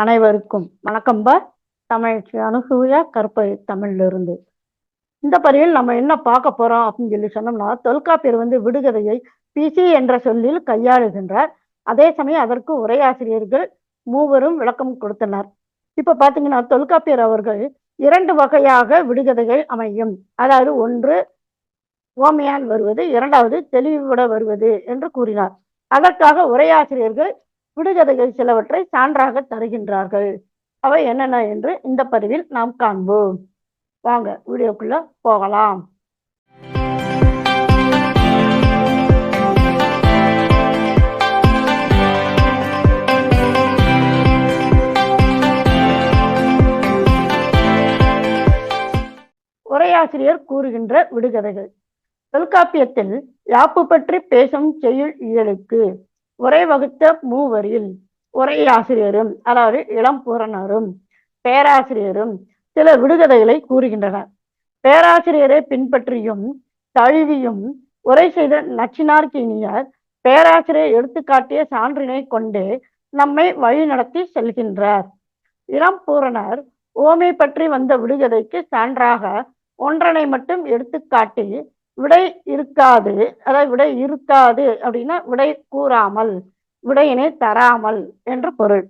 அனைவருக்கும் வணக்கம்பா தமிழ் அனுசூயா கற்பை தமிழ்ல இருந்து இந்த பதிவில் நம்ம என்ன பார்க்க போறோம் அப்படின்னு சொல்லி சொன்னோம்னா தொல்காப்பியர் வந்து விடுகதையை பிசி என்ற சொல்லில் கையாளுகின்றார். அதே சமயம் அதற்கு உரையாசிரியர்கள் மூவரும் விளக்கம் கொடுத்தனர். இப்ப பாத்தீங்கன்னா தொல்காப்பியர் அவர்கள் இரண்டு வகையாக விடுகதைகள் அமையும். அதாவது ஒன்று ஓமையால் வருவது இரண்டாவது தெளிவுட வருவது என்று கூறினார். அதற்காக உரையாசிரியர்கள் விடுகதைகள் சிலவற்றை சான்றாக தருகின்றார்கள். அவை என்னென்ன என்று இந்த பதிவில் நாம் காண்போம். வாங்க வீடியோக்குள்ள போகலாம். உரையாசிரியர் கூறுகின்ற விடுகதைகள். தொல்காப்பியத்தில் யாப்பு பற்றி பேசும் செய்யுள் இயலுக்கு. உரை வகுத்த மூவரில் உரையாசிரியரும் அதாவது இளம் பூரணரும் பேராசிரியரும் சில விடுகதைகளை கூறுகின்றனர். பேராசிரியரை பின்பற்றியும் தழுவியும் உரை செய்த நச்சினார்கினியர் பேராசிரியர் எடுத்துக்காட்டிய சான்றினை கொண்டு நம்மை வழி நடத்தி செல்கின்றார். இளம்பூரணர் ஓமை பற்றி வந்த விடுகதைக்கு சான்றாக ஒன்றனை மட்டும் எடுத்துக்காட்டி விடை இருக்காது அதாவது விடை இருக்காது அப்படின்னா விடை கூறாமல் விடையினை தராமல் என்று பொருள்.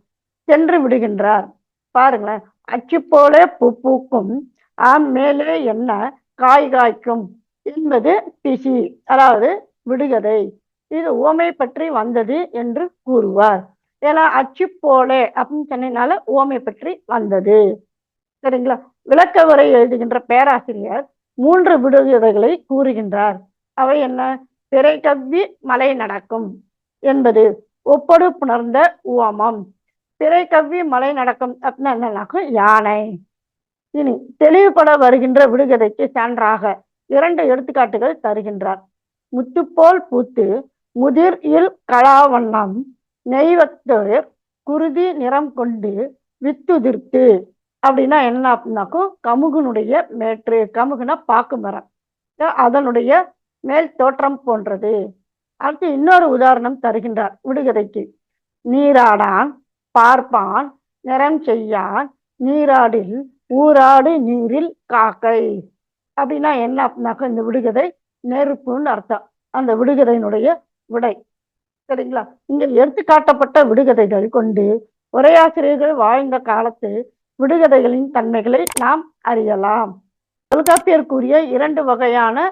சென்று விடுகின்றார். பாருங்களேன் அச்சு போல பூ பூக்கும் ஆம் மேலே என்ன காய் காய்க்கும் என்பது பிசி அதாவது விடுகதை. இது ஓமை பற்றி வந்தது என்று கூறுவார். ஏன்னா அச்சு போலே அப்படின்னு சொன்னதுனால ஓமை பற்றி வந்தது. சரிங்களா? விளக்க உரை எழுதுகின்ற பேராசிரியர் மூன்று விடுகதைகளை கூறுகின்றார். அவை என்ன? திரை கவ்வி மலை நடக்கும் என்பது ஒப்படு புணர்ந்த உவமம். திரை கவ்வி மலை நடக்கும் அப்படின்னா என்னன்னாக்கும் யானை. இனி தெளிவுபட வருகின்ற விடுகதைக்கு சான்றாக இரண்டு எடுத்துக்காட்டுகள் தருகின்றார். முத்துப்போல் பூத்து முதிர் இல் கலாவண்ணம் நெய்வத்தோர் குருதி நிறம் கொண்டு வித்துதிர்த்து. அப்படின்னா என்ன அப்படின்னாக்கும் கமுகனுடைய மேற்று கமுகுனா பாக்கு மரம். அதனுடைய மேல் தோற்றம் போன்றது. அடுத்து இன்னொரு உதாரணம் தருகின்றார் விடுகதைக்கு. நீராடான் பார்ப்பான் நிறம் செய்யான் நீராடில் ஊராடு நீரில் காக்கை. அப்படின்னா என்ன அப்படின்னாக்கா இந்த விடுகதை நெருப்புன்னு அர்த்தம். அந்த விடுகதையினுடைய விடை. சரிங்களா? இங்க எடுத்து காட்டப்பட்ட விடுகதைகள் கொண்டு உரையாசிரியர்கள் வாழ்ந்த காலத்து விடுகதைகளின் தன்மைகளை நாம் அறியலாம். தொல்காப்பியர் கூறிய இரண்டு வகையான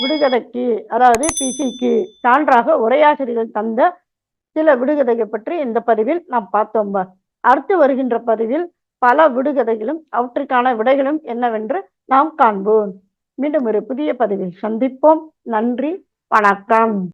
விடுகதைக்கு அதாவது பிசிக்கு சான்றாக உரையாசிரியர்கள் தந்த சில விடுகதைகள் பற்றி இந்த பதிவில் நாம் பார்த்தோம். அடுத்து வருகின்ற பதிவில் பல விடுகதைகளும் அவற்றுக்கான விடைகளும் என்னவென்று நாம் காண்போம். மீண்டும் ஒரு புதிய பதிவில் சந்திப்போம். நன்றி வணக்கம்.